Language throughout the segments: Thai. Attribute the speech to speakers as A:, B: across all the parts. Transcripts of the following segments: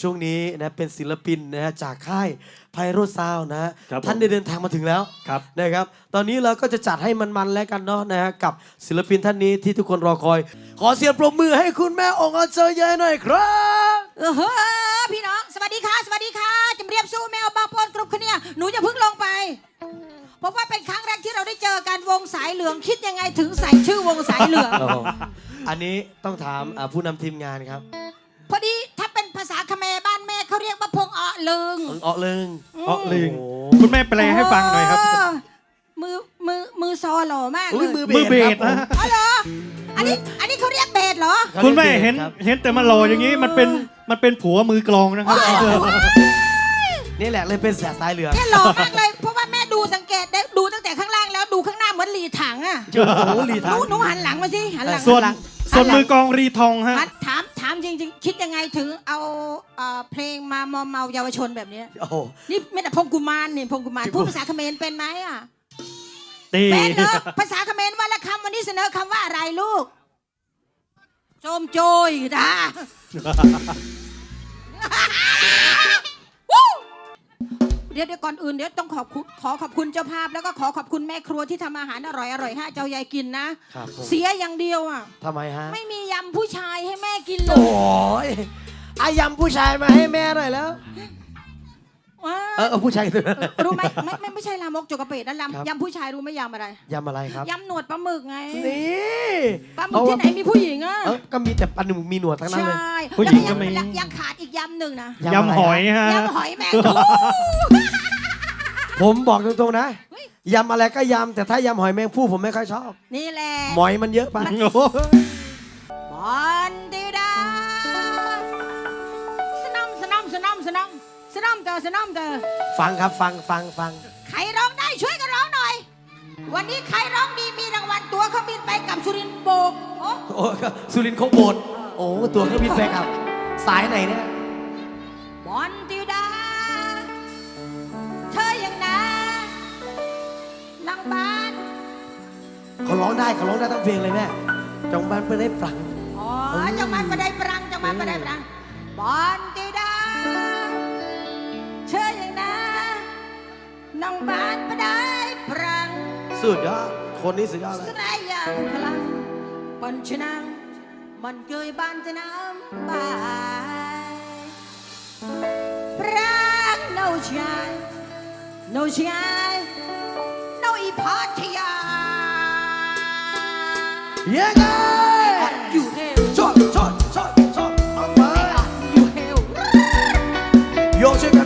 A: ช่วงนี้นะเป็นศิลปินนะฮะจากค่ายไพโรซาวนะฮะ
B: ครับผม
A: ท่านได้เดินทางมาถึงแล้ว
B: ครับ
A: นะครับ ตอนนี้เราก็จะจัดให้มันๆแล้วกันเนาะนะฮะกับศิลปินท่านนี้ที่ทุกคนรอคอย ขอเสียงปรบมือให้คุณแม่องค์อาเจยยหน่อยครับ
C: เออเฮ้อพี่น้อง สวัสดีค่ะ สวัสดีค่ะจำเรียบสู้แมวบางปอนกรุ๊ปคะเนี่ยหนูจะเพิ่งลงไป เพราะว่าเป็นครั้งแรกที่เราได้เจอกันวงสายเหลืองคิดยังไงถึงใส่ชื่อวงสายเหลือง
A: โอ้โหอันนี้ต้องถามอ่าผู้นำทีมงานครับ
C: ว่าพงอ้อลึง
A: ออกเลิง
B: เพราะลิง
A: โอ้
B: คุณแม่แปลให้ฟังหน่อยครับ
C: เมือมือมือซอหล่อมากเล
A: อุ้ย
C: ย
A: มือ
B: มือ
A: เบ
B: เบ
A: ส
B: ส
A: ครับ
B: นะ
C: อ๋อเหรออันนี้อันนี้เขาเรียกเบสเหรอ
A: ผม
B: คุณแม่เห็น
A: ครับ
B: เห็นแต่มันหล่ออย่างนี้มันเป็นมันเป็นผัวมือกลองนะครับ
A: นี่แหละเลยเป็นแสบสายเหลือง
C: เนี่ยหล่อมากเลย เพราะว่าแม่ดูสังเกตได้ดูตั้งแต่ข้างล่างแล้วดูข้างหน้าเหมือนหลีถังอะ
A: โอ้โหลี
C: ห
A: ทา
C: นู
A: ง
C: หนูหันหลังมาสิหันหลัง
B: ส่วน
C: หัหลัง
B: ส่วนมือกลองรีทองฮะ
C: หันถามถามจริงๆคิดยังไงถึงเอาเอ่อเพลงมามอมเมาเยาวชนแบบเนี้ย
A: โอ้โห
C: นี่ไม่แต่พงกุมารนี่พงกุมาร
A: ที่
C: พูด
A: พูด
C: ภาษาเขมรเป็นไหมอะ
B: ตี
C: เป็นเหรอภาษาเขมรว่าละคำวันนี้เสนอคำว่าอะไรลูกโจมโจยจ้าวู้ เดี๋ยวเดี๋ยวก่อนอื่นเดี๋ยวต้องขอบคุณขอขอบคุณเจ้าภาพ แล้วก็ขอขอบคุณแม่ครัวที่ทำอาหารอร่อยอร่อยๆให้เจ้ายายกินนะ
A: ครับผม
C: เสียอย่างเดียวอะ
A: ทำไมฮะ
C: ไม่มียำผู้ชายให้แม่กินเล
A: โอ้
C: ย
A: ยอายำผู้ชายมาให้แม่หน่อยแล้ว
C: ว้า
A: เออเอาผู้ชาย
C: รู้ไหมไม่ไม่ไม่ใช่ลามกจกกระเปดนะ
A: ครับ
C: ลำยำผู้ชายรู้ไหมยำอะไร
A: ยำอะไรครับ
C: ยำหนวดปลาหมึกไง
A: นี่
C: ปลาหมึกที่ไหนมีผู้หญิงอะ
A: เออก็มีแต่ปลาหนึ่งมีหนวดทั้งนั้นเลย
C: ใช่
B: ผู้หญิงก็
C: แล้ว
B: มี
C: ยังยังขาดอีกยำหนึ่งนะ
A: อะไร
B: ยำหอยฮะ
C: ยำหอยแมงคู่
A: ผมบอกตรงๆนะ
C: เฮ้ย
A: ยำอะไรก็ยำแต่ถ้ายำหอยแมงผู้ผมไม่ค่อยชอบ
C: นี่แหละ
A: หมอยมันเยอะไป
B: โอ้โห
C: บอล นอมเตอสนอมเตอ
A: ฟังครับฟังฟังฟัง
C: ใครร้องได้ช่วยกันร้องหน่อย วันนี้ใครร้องดีมีรางวัลตัวเครื่องบินไปกับสุรินทร์โบกโอ้
A: โอ้สุรินทร์โคกโบดโอ้ตัวเครื่องบินไปครับ สายไหนเนี่ย
C: บอลติดา เธอยังนะนางบ้าน
A: เขาร้องได้เขาร้องได้ทั้งเพลงเลยแม่จงบันไปได้ปรัง
C: อ๋อจังหวัดประไดปรังจังหวัดประไดปรังบอลติ นางบ้านประไดปรัง
A: สุดยอดคนนี้สุดยอดเล
C: ส
A: ย
C: ลายอย่างพลังปัญชนัง มันเกยบานจะน้ำบายปรังโนชายโนชายโนอีพัทยา
A: เย้ไง
C: อยู่เฮล
A: ชดชดชดชดเอาไป
C: อยู่เฮล
A: โยกช่วยกันเลยรุ่น
C: กัน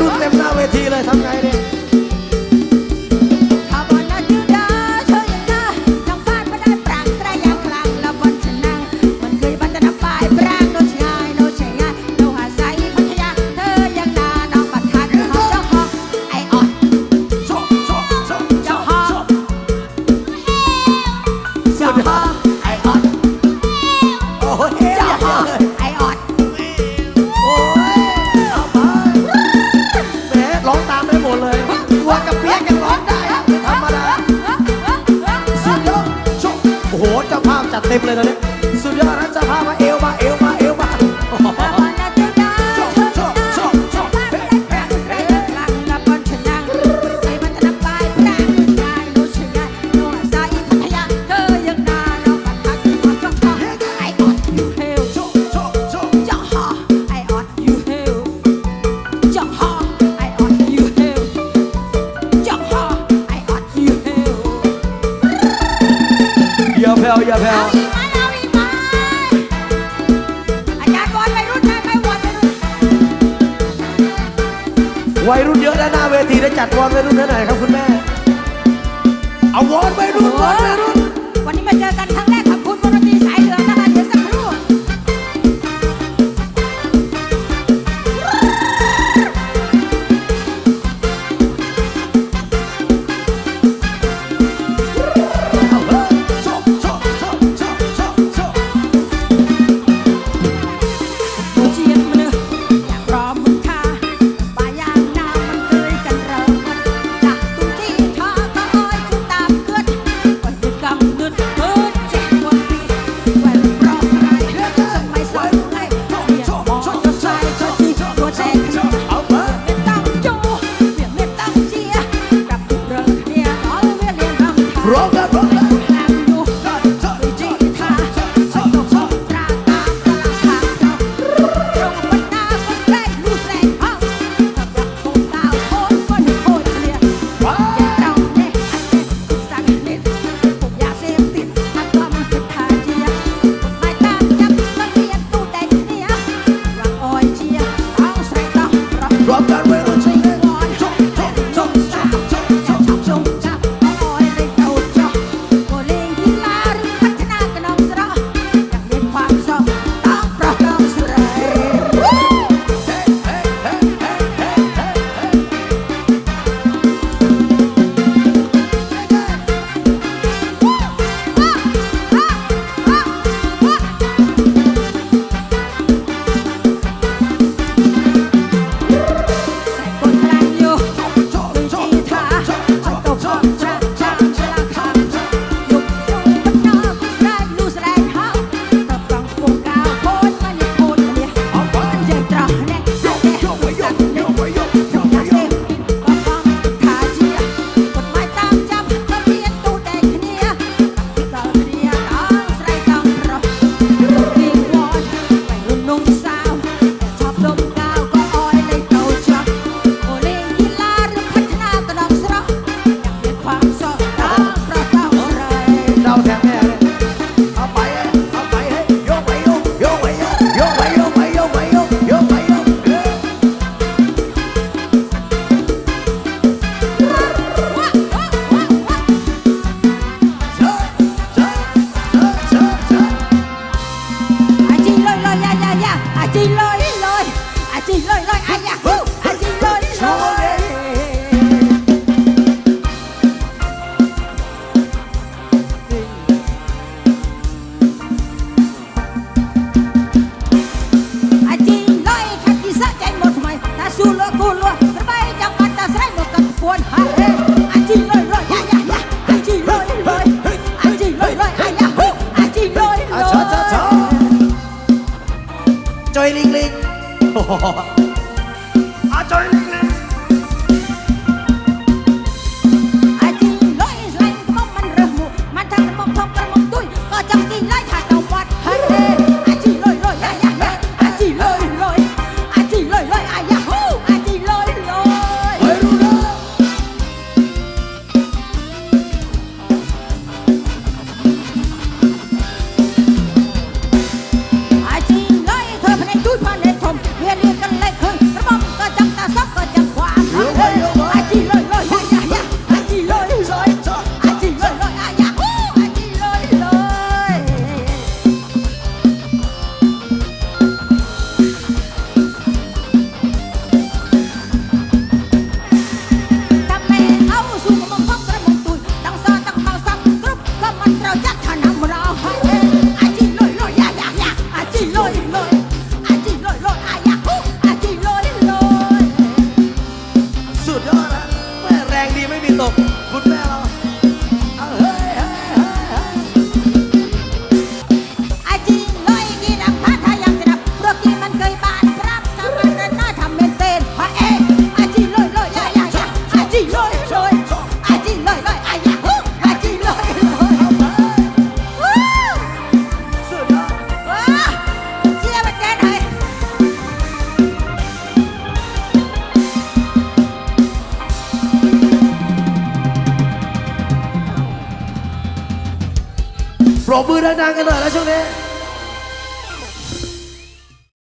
C: รุ่นเต็มหน้า
A: เวทีเลยทำ
C: ไงเนี่ย เจ้า
A: ภาพจัดเต็มเลยตอนนี้ สุดยอดนะเจ้าภาพมาเอวมาเอว แพ
C: ลว
A: วัยรุ่นเยอะแล้วหน้าเวทีได้จัดวอนวัยรุ่นเท่า
C: ไหร่ครับคุณแม่ เอาวอนวัยรุ่นวอ
A: น
C: วัยรุ่น Volta chị lôi lôi ai à, à, chị lôi lôi à chị lôi lôi ai à, dạ 哈 哈 มือดังๆกันห
A: น่อย
C: แล้
A: วช่วงนี้